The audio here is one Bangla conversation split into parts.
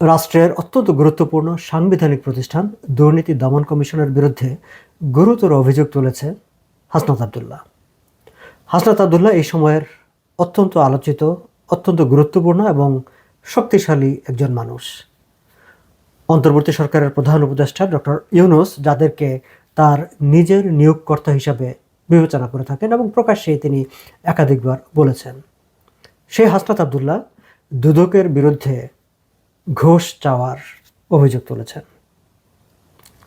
রাষ্ট্রের অত্যন্ত গুরুত্বপূর্ণ সাংবিধানিক প্রতিষ্ঠান দুর্নীতি দমন কমিশনের বিরুদ্ধে গুরুতর অভিযোগ তুলেছে হাসনাত আবদুল্লাহ। হাসনাত আবদুল্লাহ এই সময়ের অত্যন্ত আলোচিত, অত্যন্ত গুরুত্বপূর্ণ এবং শক্তিশালী একজন মানুষ। অন্তর্বর্তী সরকারের প্রধান উপদেষ্টা ডক্টর ইউনুস, যাদেরকে তার নিজের নিয়োগকর্তা হিসাবে বিবেচনা করে থাকেন এবং প্রকাশ্যে তিনি একাধিকবার বলেছেন। সেই হাসনাত আবদুল্লাহ দুদকের বিরুদ্ধে ঘুষ চাওয়ার অভিযোগ তুলেছেন।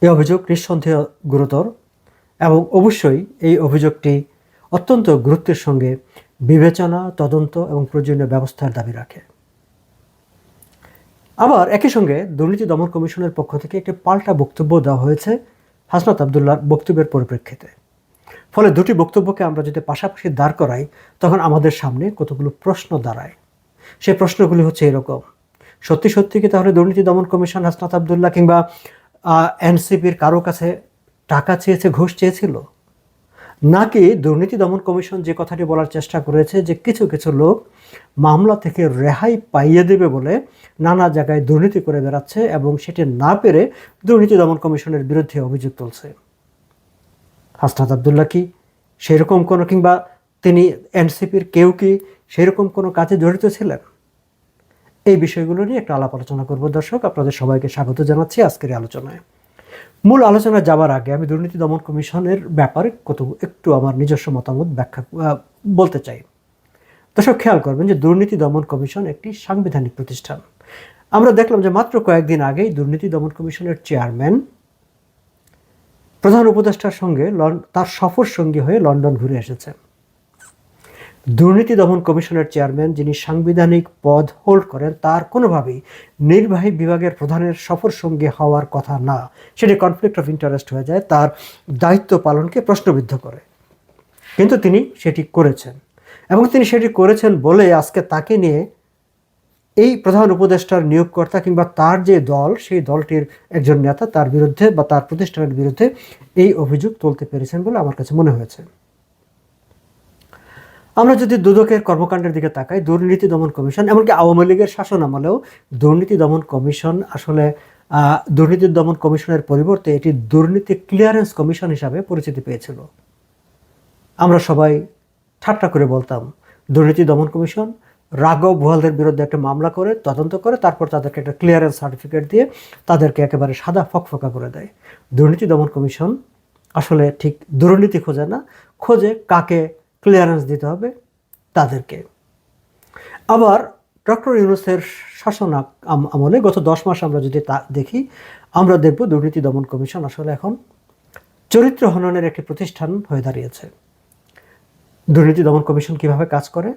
এই অভিযোগ নিঃসন্দেহ গুরুতর এবং অবশ্যই এই অভিযোগটি অত্যন্ত গুরুত্বের সঙ্গে বিবেচনা, তদন্ত এবং প্রয়োজনীয় ব্যবস্থার দাবি রাখে। আবার একই সঙ্গে দুর্নীতি দমন কমিশনের পক্ষ থেকে একটি পাল্টা বক্তব্য দেওয়া হয়েছে হাসনাত আবদুল্লাহর বক্তব্যের পরিপ্রেক্ষিতে। ফলে দুটি বক্তব্যকে আমরা যদি পাশাপাশি দাঁড় করাই, তখন আমাদের সামনে কতগুলো প্রশ্ন দাঁড়ায়। সেই প্রশ্নগুলি হচ্ছে এরকম সত্যি সত্যি কি তাহলে দুর্নীতি দমন কমিশন হাসনাত আবদুল্লাহ কিংবা এনসিপির কারও কাছে টাকা চেয়েছে, ঘুষ চেয়েছিল? নাকি দুর্নীতি দমন কমিশন যে কথাটি বলার চেষ্টা করেছে যে কিছু কিছু লোক মামলা থেকে রেহাই পাইয়ে দেবে বলে নানা জায়গায় দুর্নীতি করে বেড়াচ্ছে এবং সেটি না পেরে দুর্নীতি দমন কমিশনের বিরুদ্ধে অভিযোগ তুলছে। হাসনাত আবদুল্লাহ কি সেরকম কোনো কিংবা তিনি এনসিপির কেউ কি সেরকম কোনো কাজে জড়িত ছিলেন? এই বিষয়গুলো নিয়ে একটা আলাপ আলোচনা করব। দর্শক, আপনাদের সবাইকে স্বাগত জানাচ্ছি আজকের আলোচনায়। মূল আলোচনা যাওয়ার আগে আমি দুর্নীতি দমন কমিশনের ব্যাপারে কত একটু আমার নিজস্ব মতামত ব্যাখ্যা বলতে চাই। দর্শক, খেয়াল করবেন যে দুর্নীতি দমন কমিশন একটি সাংবিধানিক প্রতিষ্ঠান। আমরা দেখলাম যে মাত্র কয়েকদিন আগেই দুর্নীতি দমন কমিশনের চেয়ারম্যান, প্রধান উপদেষ্টার সঙ্গে তার সফর সঙ্গী হয়ে লন্ডন ঘুরে এসেছেন। দুর্নীতি দমন কমিশনের চেয়ারম্যান যিনি সাংবিধানিক পদ হোল্ড করেন, তার কোনোভাবেই নির্বাহী বিভাগের প্রধানের সফর সঙ্গী হওয়ার কথা না। সেটি কনফ্লিক্ট অফ ইন্টারেস্ট হয়ে যায়, তার দায়িত্ব পালনকে প্রশ্নবিদ্ধ করে। কিন্তু তিনি সেটি করেছেন। এবং তিনি সেটি করেছেন বলে আজকে তাকে নিয়ে এই প্রধান উপদেষ্টার নিয়োগকর্তা কিংবা তার যে দল, সেই দলটির একজন নেতা তার বিরুদ্ধে বা তার প্রতিষ্ঠানের বিরুদ্ধে এই অভিযোগ তুলতে পেরেছেন বলে আমার কাছে মনে হয়েছে। আমরা যদি দুদকের কর্মকাণ্ডের দিকে তাকাই, দুর্নীতি দমন কমিশন, এমনকি আওয়ামী লীগের শাসন আমলেও দুর্নীতি দমন কমিশন আসলে দুর্নীতি দমন কমিশনের পরিবর্তে এটি দুর্নীতি ক্লিয়ারেন্স কমিশন হিসাবে পরিচিতি পেয়েছিল। আমরা সবাই ঠাট্টা করে বলতাম, দুর্নীতি দমন কমিশন, রাঘব ভুয়ালদের বিরুদ্ধে একটা মামলা করে, তদন্ত করে, তারপর তাদেরকে একটা ক্লিয়ারেন্স সার্টিফিকেট দিয়ে তাদেরকে একেবারে সাদা ফকফকা করে দেয়। দুর্নীতি দমন কমিশন আসলে ঠিক দুর্নীতি খোঁজে না, খোঁজে কাকে ক্লিয়ারেন্স দিতে হবে তাদেরকে। আবার ডক্টর ইউনুসের শাসন আম- আম- আমলে গত দশ মাস আমরা যদি তা দেখি, আমরা দেখব দুর্নীতি দমন কমিশন আসলে এখন চরিত্র হননের একটি প্রতিষ্ঠান হয়ে দাঁড়িয়েছে। দুর্নীতি দমন কমিশন কীভাবে কাজ করে?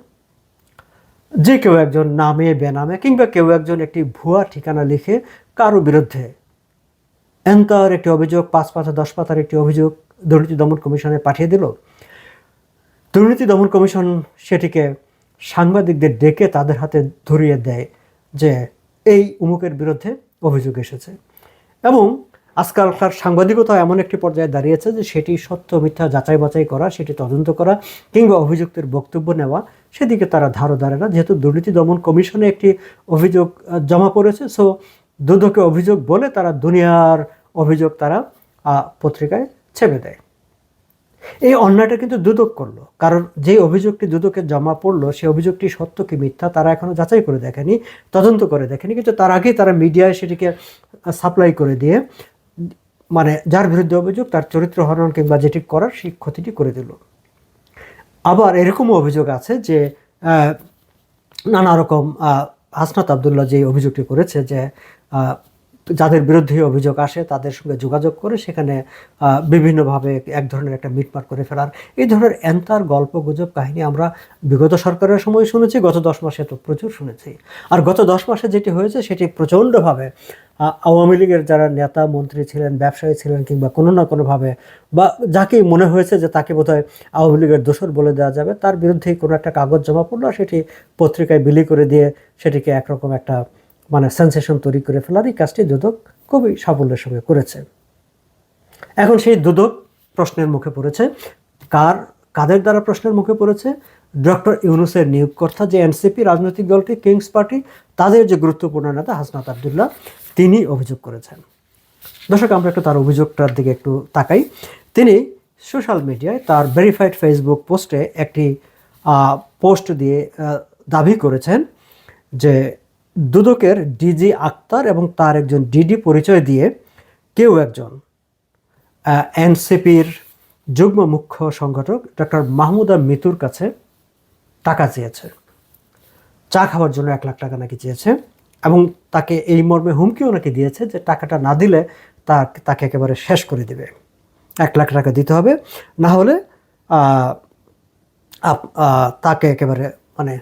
যে কেউ একজন নামে, বেনামে কিংবা কেউ একজন একটি ভুয়া ঠিকানা লিখে কারও বিরুদ্ধে এন্তার একটি অভিযোগ, পাঁচ পাতা, দশ পাতার একটি অভিযোগ দুর্নীতি দমন কমিশনে পাঠিয়ে দিল দুর্নীতি দমন কমিশন সেটিকে সাংবাদিকদের ডেকে তাদের হাতে ধরিয়ে দেয় যে এই উমুকের বিরুদ্ধে অভিযোগ এসেছে। এবং আজকালকার সাংবাদিকতা এমন একটি পর্যায়ে দাঁড়িয়েছে যে সেটি সত্য মিথ্যা যাচাই বাছাই করা, সেটি তদন্ত করা কিংবা অভিযুক্তের বক্তব্য নেওয়া, সেদিকে তারা ধারও দাঁড়ে না। যেহেতু দুর্নীতি দমন কমিশনে একটি অভিযোগ জমা পড়েছে সো দুদকে অভিযোগ বলে তারা দুনিয়ার অভিযোগ তারা পত্রিকায় ছেপে দেয়। এই অন্যায়টা কিন্তু দুদক করল। কারণ যে অভিযোগটি দুদকে জমা পড়ল সেই অভিযোগটি সত্য কি মিথ্যা তারা এখনও যাচাই করে দেখেনি, তদন্ত করে দেখেনি। কিন্তু তার আগেই তারা মিডিয়ায় সেটিকে সাপ্লাই করে দিয়ে মানে যার বিরুদ্ধে অভিযোগ, তার চরিত্র হরণ কিংবা যেটি করার, সেই ক্ষতিটি করে দিল। আবার এরকমও অভিযোগ আছে যে নানা রকম হাসনাত আবদুল্লাহ যে অভিযোগটি করেছে যে যাদের বিরুদ্ধে অভিযোগ আসে, তাদের সঙ্গে যোগাযোগ করে সেখানে বিভিন্নভাবে এক ধরনের একটা মিটমাট করে ফেলার। এই ধরনের এন্তার গল্প গুজব কাহিনী আমরা বিগত সরকারের সময় শুনেছি, গত দশ মাসে তো প্রচুর শুনেছি। আর গত দশ মাসে যেটি হয়েছে, সেটি প্রচণ্ডভাবে আওয়ামী লীগের যারা নেতা, মন্ত্রী ছিলেন, ব্যবসায়ী ছিলেন কিংবা কোনো না কোনোভাবে, বা যাকেই মনে হয়েছে যে তাকে বোধহয় আওয়ামী লীগের দোষর বলে দেওয়া যাবে, তার বিরুদ্ধেই কোনো একটা কাগজ জমা পড়ল সেটি পত্রিকায় বিলি করে দিয়ে সেটিকে একরকম একটা মানে সেন্সেশন তৈরি করে ফেলার এই কাজটি দুদক খুবই সাফল্যের সঙ্গে করেছে। এখন সেই দুদক প্রশ্নের মুখে পড়েছে, কার, কাদের দ্বারা প্রশ্নের মুখে পড়েছে? ডক্টর ইউনুসের নিয়োগকর্তা যে এনসিপি রাজনৈতিক দলটি, কিংস পার্টি, তাদের যে গুরুত্বপূর্ণ নেতা হাসনাত আবদুল্লাহ, তিনি অভিযোগ করেছেন। দর্শক, আমরা একটু তার অভিযোগটার দিকে একটু তাকাই। তিনি সোশ্যাল মিডিয়ায় তার ভেরিফাইড ফেসবুক পোস্টে একটি পোস্ট দিয়ে দাবি করেছেন যে দুদকের ডিজি আক্তার এবং তার একজন ডিডি পরিচয় দিয়ে কেউ একজন এনসিপির যুগ্ম মুখ্য সংগঠক ডক্টর মাহমুদা মিতুর কাছে টাকা চেয়েছে। চা খাওয়ার জন্য এক লাখ টাকা নাকি চেয়েছে এবং তাকে এই মর্মে হুমকিও নাকি দিয়েছে যে টাকাটা না দিলে তা তাকে একেবারে শেষ করে দিবে। এক লাখ টাকা দিতে হবে, না হলে তাকে একেবারে মানে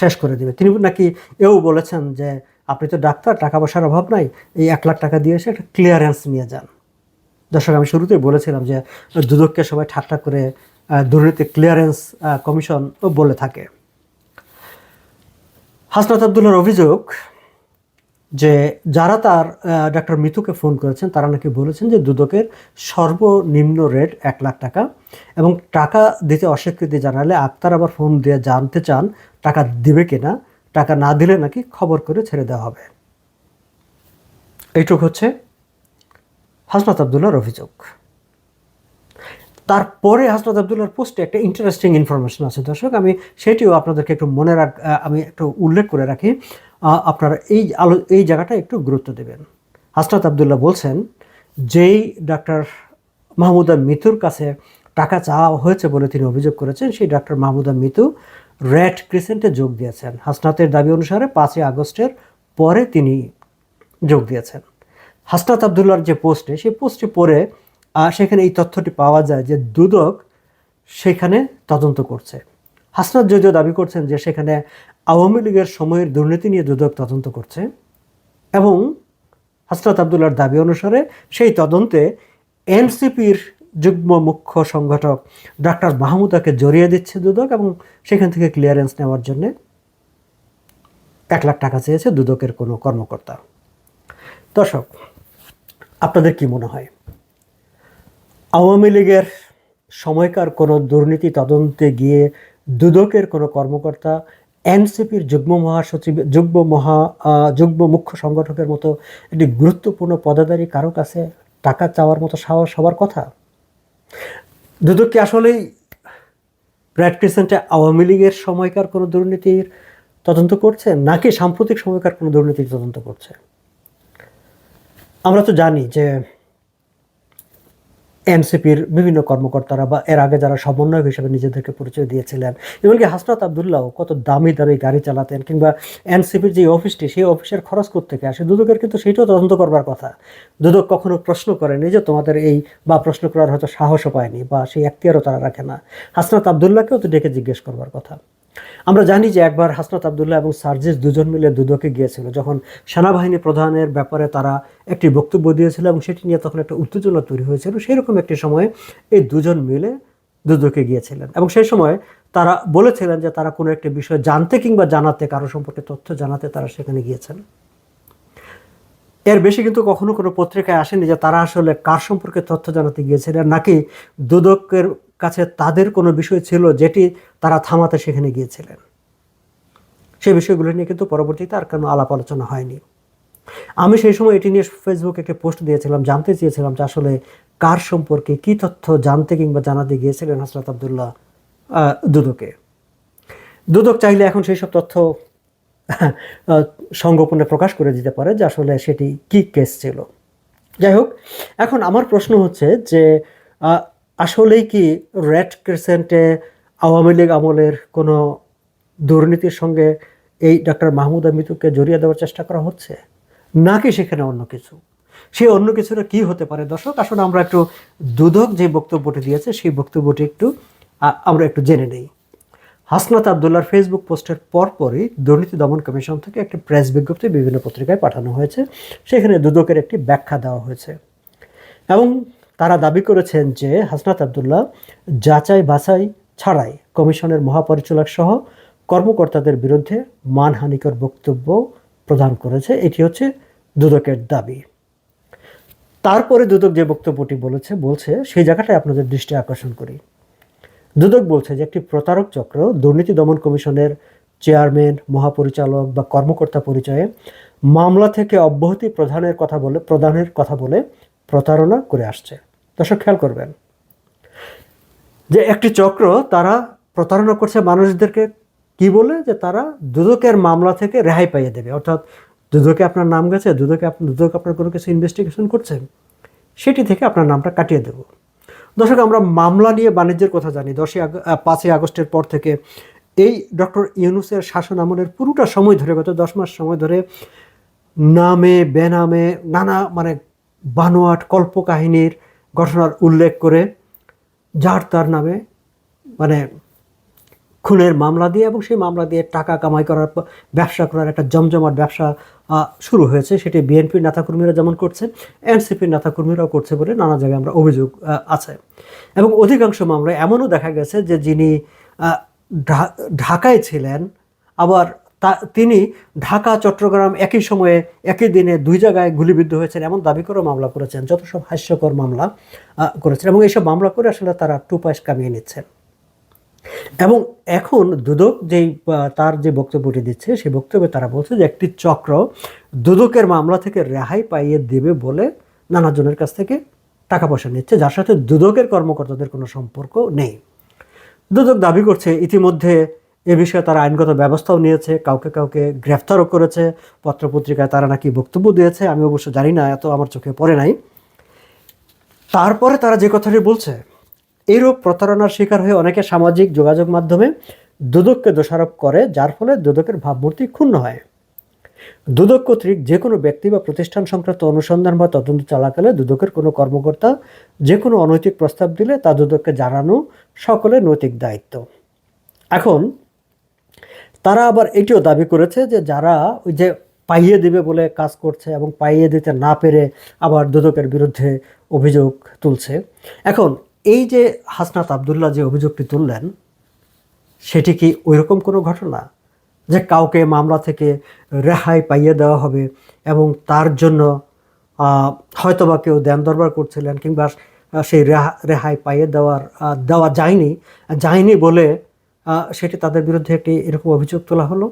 শেষ করে দিবে। তিনি নাকি এও বলেছেন যে, আপনি তো ডাক্তার, টাকা পয়সার অভাব নাই, এই এক লাখ টাকা দিয়ে এসে একটা ক্লিয়ারেন্স নিয়ে যান। দর্শক, আমি শুরুতেই বলেছিলাম যে, দুদককে সবাই ঠাট্টা করে দুর্নীতি ক্লিয়ারেন্স কমিশন বলে থাকে। হাসনাত আবদুল্লার অভিযোগ যে যারা তার ডাক্তার মিতুকে ফোন করেছেন, তারা নাকি বলেছেন যে দুদকের সর্বনিম্ন রেট এক লাখ টাকা এবং টাকা দিতে অস্বীকৃতি জানালে আক্তার আবার ফোন দিয়ে জানতে চান টাকা দিবে কিনা, টাকা না দিলে নাকি খবর করে ছেড়ে দেওয়া হবে। এইটুক হচ্ছে হাসনাত আবদুল্লার অভিযোগ। তারপরে হাসনাত আবদুল্লার পোস্টে একটা ইন্টারেস্টিং ইনফরমেশন আছে। দর্শক, আমি সেটিও আপনাদেরকে একটু মনে রাখ আমি একটু উল্লেখ করে রাখি। আপনারা এই আলো এই জায়গাটা একটু গুরুত্ব দেবেন। হাসনাত আবদুল্লাহ বলছেন যেই ডাক্তার মাহমুদা মিতুর কাছে টাকা চাওয়া হয়েছে বলে তিনি অভিযোগ করেছেন সেই ডাক্তার মাহমুদা মিতু রেড ক্রিসেন্টে যোগ দিয়েছেন। হাসনাতের দাবি অনুসারে পাঁচই আগস্টের পরে তিনি যোগ দিয়েছেন। হাসনাত আবদুল্লার যে পোস্টে সেই পোস্টে আহ, সেখানে এই তথ্যটি পাওয়া যায় যে দুদক সেখানে তদন্ত করছে। হাসনাত যদিও দাবি করছেন যে সেখানে আওয়ামী লীগের সময়ের দুর্নীতি নিয়ে দুদক তদন্ত করছে এবং হাসনাত আবদুল্লার দাবি অনুসারে সেই তদন্তে এনসিপির যুগ্ম মুখ্য সংগঠক ডাক্তার মাহমুদাকে জড়িয়ে দিচ্ছে দুদক এবং সেখান থেকে ক্লিয়ারেন্স নেওয়ার জন্য এক লাখ টাকা চেয়েছে দুদকের কোনো কর্মকর্তা। দর্শক, আপনাদের কি মনে হয়? আওয়ামী লীগের সময়কার কোনো দুর্নীতি তদন্তে গিয়ে দুদকের কোনো কর্মকর্তা, এনসিপির যুগ্ম মহাসচিব, যুগ্ম মহা যুগ্ম মুখ্য সংগঠকের মতো একটি গুরুত্বপূর্ণ পদাধারী কারও কাছে টাকা চাওয়ার মতো সাহস হবার কথা? দুদক কি আসলেই রেড ক্রিসেন্টে আওয়ামী লীগের সময়কার কোনো দুর্নীতির তদন্ত করছে, নাকি সাম্প্রতিক সময়কার কোনো দুর্নীতির তদন্ত করছে? আমরা তো জানি যে এনসিপির বিভিন্ন কর্মকর্তারা বা এর আগে যারা সমন্বয়ক হিসেবে নিজেদেরকে পরিচয় দিয়েছিলেন, এমনকি হাসনাত আবদুল্লাহ কত দামি দামি গাড়ি চালাতেন, কিংবা এনসিপির যে অফিসটি, সেই অফিসের খরচ থেকে আসে? দুদকের কিন্তু সেইটাও তদন্ত করবার কথা। দুদক কখনো প্রশ্ন করেনি যে তোমাদের এই বা প্রশ্ন করার হয়তো সাহসও পায়নি বা সেই এখতিয়ারও তারা রাখে না। হাসনাত আবদুল্লাহকেও তো ডেকে জিজ্ঞেস করবার কথা। আমরা জানি যে একবার হাসনাত আবদুল্লাহ এবং সার্জিস দুজন মিলে দুদকে গিয়েছিল, যখন সেনাবাহিনী প্রধানের ব্যাপারে তারা একটি বক্তব্য দিয়েছিল এবং সেটি নিয়ে তখন একটা উত্তেজনা তৈরি হয়েছিল, সেরকম একটি সময়ে এই দুজন মিলে দুদকে গিয়েছিলেন। এবং সেই সময় তারা বলেছিলেন যে তারা কোনো একটি বিষয় জানতে কিংবা জানাতে, কারও সম্পর্কে তথ্য জানাতে তারা সেখানে গিয়েছেন। এর বেশি কিন্তু কখনো কোনো পত্রিকায় আসেনি যে তারা আসলে কার সম্পর্কে তথ্য জানাতে গিয়েছিলেন, নাকি দুদকের কাছে তাদের কোনো বিষয় ছিল যেটি তারা থামাতে সেখানে গিয়েছিলেন। সেই বিষয়গুলো নিয়ে কিন্তু পরবর্তীতে আর কোনো আলাপ আলোচনা হয়নি। আমি সেই সময় এটি নিয়ে ফেসবুকে একটা পোস্ট দিয়েছিলাম, জানতে চেয়েছিলাম যে আসলে কার সম্পর্কে কি তথ্য জানতে কিংবা জানাতে গিয়েছিলেন হাসরাত আবদুল্লাহ দুদকে। দুদক চাইলে এখন সেই সব তথ্য সংগোপনে প্রকাশ করে দিতে পারে যে আসলে সেটি কি কেস ছিল। যাই হোক, এখন আমার প্রশ্ন হচ্ছে যে আসলেই কি রেড ক্রিসেন্টে আওয়ামী লীগ আমলের কোনো দুর্নীতির সঙ্গে এই ডক্টর মাহমুদ মিতুকে জড়িয়ে দেওয়ার চেষ্টা করা হচ্ছে? নাকি সেখানে অন্য কিছু? সেই অন্য কিছুটা কি হতে পারে? দর্শক আসলে আমরা একটু দুদক যে বক্তব্যটি দিয়েছে, সেই বক্তব্যটি একটু আমরা একটু জেনে নেই। হাসনাত আবদুল্লার ফেসবুক পোস্টের পরপরই দুর্নীতি দমন কমিশন থেকে একটি প্রেস বিজ্ঞপ্তি বিভিন্ন পত্রিকায় পাঠানো হয়েছে। সেখানে দুদকের একটি ব্যাখ্যা দেওয়া হয়েছে। এবং তারা দাবি করেছেন যে হাসনাত আবদুল্লাহ যাচাই বাছাই ছাড়াই কমিশনের মহাপরিচালক সহ কর্মকর্তাদের বিরুদ্ধে মানহানিকর বক্তব্য প্রদান করেছে। এটি হচ্ছে দুদকের দাবি। তারপরে দুদক যে বক্তব্যটি বলেছে, বলছে, সেই জায়গাটায় আপনাদের দৃষ্টি আকর্ষণ করি। দুদক বলছে যে একটি প্রতারক চক্র দুর্নীতি দমন কমিশনের চেয়ারম্যান, মহাপরিচালক বা কর্মকর্তা পরিচয়ে মামলা থেকে অব্যাহতি প্রধানের কথা বলে প্রদানের কথা বলে প্রতারণা করে আসছে। দর্শক খেয়াল করবেন যে একটি চক্র তারা প্রতারণা করছে মানুষদেরকে কি বলে? যে তারা দুদকের মামলা থেকে রেহাই পাইয়ে দেবে। অর্থাৎ দুদকে আপনার নাম গেছে, দুদকে আপনি দুদক আপনার কোনো কিছু ইনভেস্টিগেশন করছে, সেটি থেকে আপনার নামটা কাটিয়ে দেব। দর্শক, আমরা মামলা নিয়ে বাণিজ্যের কথা জানি। দশই পাঁচই আগস্টের পর থেকে এই ডক্টর ইউনুসের শাসন আমলের পুরোটা সময় ধরে, গত দশ মাস সময় ধরে নামে, বেনামে নানা মানে বানোয়াট কল্পকাহিনীর ঘটনার উল্লেখ করে যার তার নামে মানে খুনের মামলা দিয়ে এবং সেই মামলা দিয়ে টাকা কামাই করার ব্যবসা করার একটা জমজমাট ব্যবসা শুরু হয়েছে। সেটি বিএনপির নেতাকর্মীরা যেমন করছে এনসিপির নেতাকর্মীরাও করছে বলে নানা জায়গায় আমরা অভিযোগ আছে। এবং অধিকাংশ মামলায় এমনও দেখা গেছে যে যিনি ঢাকায় ছিলেন, আবার তা তিনি ঢাকা, চট্টগ্রাম একই সময়ে একই দিনে দুই জায়গায় গুলিবিদ্ধ হয়েছেন এমন দাবি করেও মামলা করেছেন। যত সব হাস্যকর মামলা করেছেন এবং এইসব মামলা করে আসলে তারা টু পয়স কামিয়ে নিচ্ছেন। এবং এখন দুদক যেই তার যে বক্তব্যটি দিচ্ছে, সেই বক্তব্যে তারা বলছে যে একটি চক্র দুদকের মামলা থেকে রেহাই পাইয়ে দেবে বলে নানা জনের কাছ থেকে টাকা পয়সা নিচ্ছে। যার সাথে দুদকের কর্মকর্তাদের কোনো সম্পর্ক নেই। দুদক দাবি করছে, ইতিমধ্যে এ বিষয়ে তারা আইনগত ব্যবস্থাও নিয়েছে, কাউকে কাউকে গ্রেফতারও করেছে, পত্রপত্রিকায় তারা নাকি বক্তব্য দিয়েছে, আমি অবশ্য জানি না, এত আমার চোখে পড়ে নাই। তারপরে তারা যে কথাটি বলছে এরূপ প্রতারণার শিকার হয়ে অনেকে সামাজিক যোগাযোগ মাধ্যমে দুদককে দোষারোপ করে, যার ফলে দুদকের ভাবমূর্তি ক্ষুণ্ণ হয়। দুদক কর্তৃক যে কোনো ব্যক্তি বা প্রতিষ্ঠান সংক্রান্ত অনুসন্ধান বা তদন্ত চলাকালে দুদকের কোনো কর্মকর্তা যে কোনো অনৈতিক প্রস্তাব দিলে তা দুদককে জানানো সকলের নৈতিক দায়িত্ব। এখন তারা আবার এটিও দাবি করেছে যে যারা ওই যে পাইয়ে দিবে বলে কাজ করছে এবং পাইয়ে দিতে না পেরে আবার দুদকের বিরুদ্ধে অভিযোগ তুলছে। এখন এই যে হাসনাত আবদুল্লাহ যে অভিযোগটি তুললেন, সেটি কি ওইরকম কোনো ঘটনা? যে কাউকে মামলা থেকে রেহাই পাইয়ে দেওয়া হবে এবং তার জন্য হয়তো বা কেউ দেন দরবার করছিলেন কিংবা সেই রেহা- রেহাই পাইয়ে দেওয়ার দেওয়া যায়নি যায়নি বলে সেটি তাদের বিরুদ্ধে একটি এরকম অভিযোগ তোলা হলো।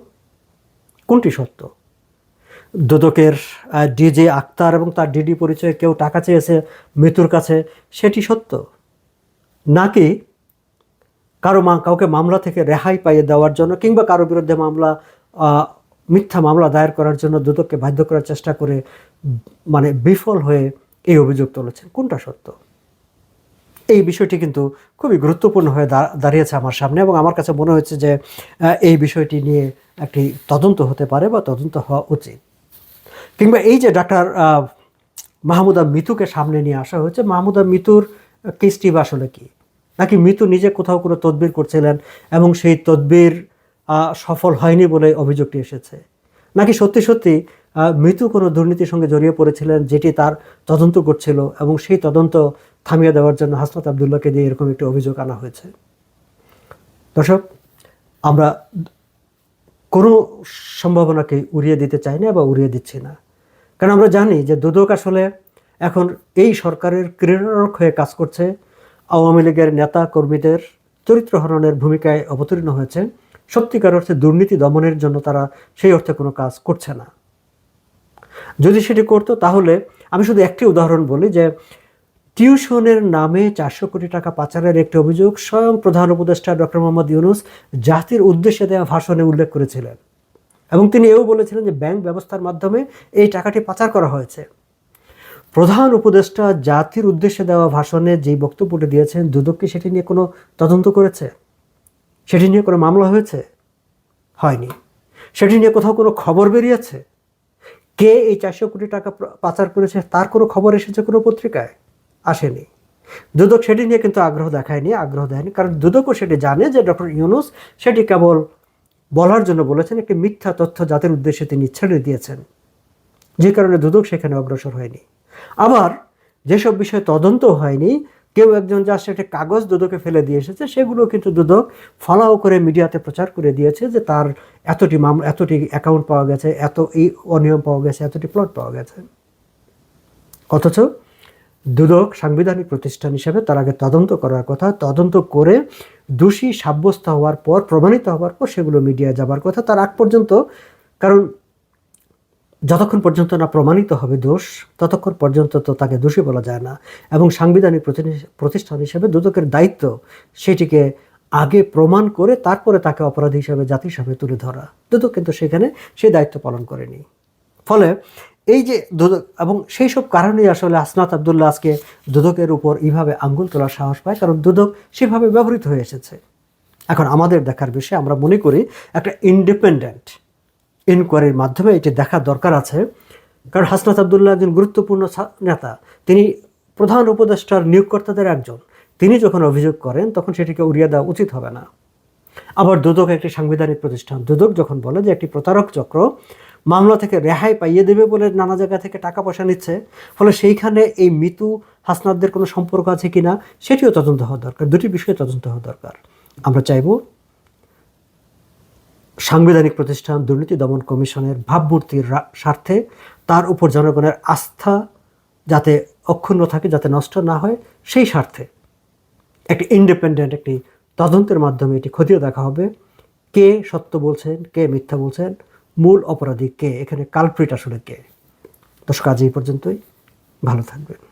কোনটি সত্য? দুদকের ডিজে আক্তার এবং তার ডিডি পরিচয়ে কেউ টাকা চেয়েছে মৃত্যুর কাছে, সেটি সত্য? নাকি কারও মা কাউকে মামলা থেকে রেহাই পাইয়ে দেওয়ার জন্য কিংবা কারও বিরুদ্ধে মামলা মিথ্যা মামলা দায়ের করার জন্য দুদককে বাধ্য করার চেষ্টা করে মানে বিফল হয়ে এই অভিযোগ তুলেছেন? কোনটা সত্য? এই বিষয়টি কিন্তু খুবই গুরুত্বপূর্ণ হয়ে দাঁড়িয়েছে আমার সামনে এবং আমার কাছে মনে হচ্ছে যে এই বিষয়টি নিয়ে একটি তদন্ত হতে পারে বা তদন্ত হওয়া উচিত। কিংবা এই যে ডাক্তার মাহমুদা মিতুকে সামনে নিয়ে আসা হয়েছে মাহমুদা মিতুর কেসটি আসলে কি? নাকি মিতু নিজে কোথাও কোনো তদবির করছিলেন এবং সেই তদবির সফল হয়নি বলে অভিযোগটি এসেছে? নাকি সত্যি সত্যি আহ, মিতু কোনো দুর্নীতির সঙ্গে জড়িয়ে পড়েছিলেন যেটি তার তদন্ত করছিল এবং সেই তদন্ত থামিয়ে দেওয়ার জন্য হাসনাত আবদুল্লাহকে দিয়ে এরকম একটি অভিযোগ আনা হয়েছে। দর্শক, আমরা কোনো সম্ভাবনাকে উড়িয়ে দিতে চাই না বা উড়িয়ে দিচ্ছি না। কারণ আমরা জানি যে দুদক আসলে এখন এই সরকারের ক্রীড়ারক হয়ে কাজ করছে। আওয়ামী লীগের নেতা কর্মীদের চরিত্র হরণের ভূমিকায় অবতীর্ণ হয়েছে। সত্যিকার অর্থে দুর্নীতি দমনের জন্য তারা সেই অর্থে কোনো কাজ করছে না। যদি সেটি করতো তাহলে আমি শুধু একটি উদাহরণ বলি যে টিউশনের নামে চারশো কোটি টাকা পাচারের একটি অভিযোগ স্বয়ং প্রধান উপদেষ্টা ডক্টর মোহাম্মদ ইউনুস জাতির উদ্দেশ্যে দেওয়া ভাষণে উল্লেখ করেছিলেন। এবং তিনি এও বলেছিলেন যে ব্যাংক ব্যবস্থার মাধ্যমে এই টাকাটি পাচার করা হয়েছে। প্রধান উপদেষ্টা জাতির উদ্দেশ্যে দেওয়া ভাষণে যেই বক্তব্যটি দিয়েছেন, দুদক কি সেটি নিয়ে কোনো তদন্ত করেছে? সেটি নিয়ে কোনো মামলা হয়েছে? হয়নি। সেটি নিয়ে কোথাও কোনো খবর বেরিয়েছে? কে এই চারশো কোটি টাকা পাচার করেছে, তার কোনো খবর এসেছে কোনো পত্রিকায়? আসেনি। দুদক সেটি নিয়ে কিন্তু আগ্রহ দেখায়নি, আগ্রহ দেয়নি। কারণ দুদকও সেটি জানে যে ডক্টর ইউনুস সেটি কেবল বলার জন্য বলেছেন, একটি মিথ্যা তথ্য জাতির উদ্দেশ্যে তিনি ছেড়ে দিয়েছেন। যে কারণে দুদক সেখানে অগ্রসর হয়নি। আবার যেসব বিষয়ে তদন্ত হয়নি, কেউ একজন যা সেটা কাগজ দুদকে ফেলে দিয়ে এসেছে, সেগুলো কিন্তু দুদক ফলাও করে মিডিয়াতে প্রচার করে দিয়েছে যে তার এতটি মাম এতটি অ্যাকাউন্ট পাওয়া গেছে, এত এই অনিয়ম পাওয়া গেছে, এতটি প্লট পাওয়া গেছে। অথচ দুদক সাংবিধানিক প্রতিষ্ঠান হিসেবে তার আগে তদন্ত করার কথা, তদন্ত করে দোষী সাব্যস্ত হওয়ার পর, প্রমাণিত হওয়ার পর সেগুলো মিডিয়ায় যাবার কথা। তার আগ পর্যন্ত, কারণ যতক্ষণ পর্যন্ত না প্রমাণিত হবে দোষ, ততক্ষণ পর্যন্ত তো তাকে দোষী বলা যায় না। এবং সাংবিধানিক প্রতিষ্ঠান হিসেবে দুদকের দায়িত্ব সেটিকে আগে প্রমাণ করে তারপরে তাকে অপরাধী হিসাবে জাতির সামনে তুলে ধরা। দুদক কিন্তু সেখানে সেই দায়িত্ব পালন করেনি। ফলে এই যে দুদক, এবং সেই সব কারণেই আসলে আসনাত আবদুল্লাহ আজকে দুদকের উপর এইভাবে আঙ্গুল তোলার সাহস পায়, কারণ দুদক সেভাবে ব্যবহৃত হয়ে এসেছে। এখন আমাদের দেখার বিষয়ে, আমরা মনে করি একটা ইন্ডিপেন্ডেন্ট ইনকোয়ারির মাধ্যমে এটি দেখা দরকার আছে। কারণ হাসনাত আবদুল্লাহ একজন গুরুত্বপূর্ণ নেতা। তিনি প্রধান উপদেষ্টার নিয়োগকর্তাদের একজন। তিনি যখন অভিযোগ করেন, তখন সেটিকে উড়িয়ে দেওয়া উচিত হবে না। আবার দুদক একটি সাংবিধানিক প্রতিষ্ঠান। দুদক যখন বলে যে একটি প্রতারক চক্র মামলা থেকে রেহাই পাইয়ে দেবে বলে নানা জায়গা থেকে টাকা পয়সা নিচ্ছে। ফলে সেইখানে এই মৃত্যু হাসনাতদের কোনো সম্পর্ক আছে কি না সেটিও তদন্ত হওয়া দরকার। দুটি বিষয়ে তদন্ত হওয়া দরকার। আমরা চাইব সাংবিধানিক প্রতিষ্ঠান দুর্নীতি দমন কমিশনের ভাবমূর্তির স্বার্থে তার উপর জনগণের আস্থা যাতে অক্ষুণ্ণ থাকে, যাতে নষ্ট না হয়, সেই স্বার্থে একটি ইন্ডিপেন্ডেন্ট একটি তদন্তের মাধ্যমে এটি খতিয়ে দেখা হবে। কে সত্য বলছেন, কে মিথ্যা বলছেন মূল অপরাধী কে? এখানে কালপ্রিট আসলে কে? দর্শক আজ এই পর্যন্তই। ভালো থাকবেন।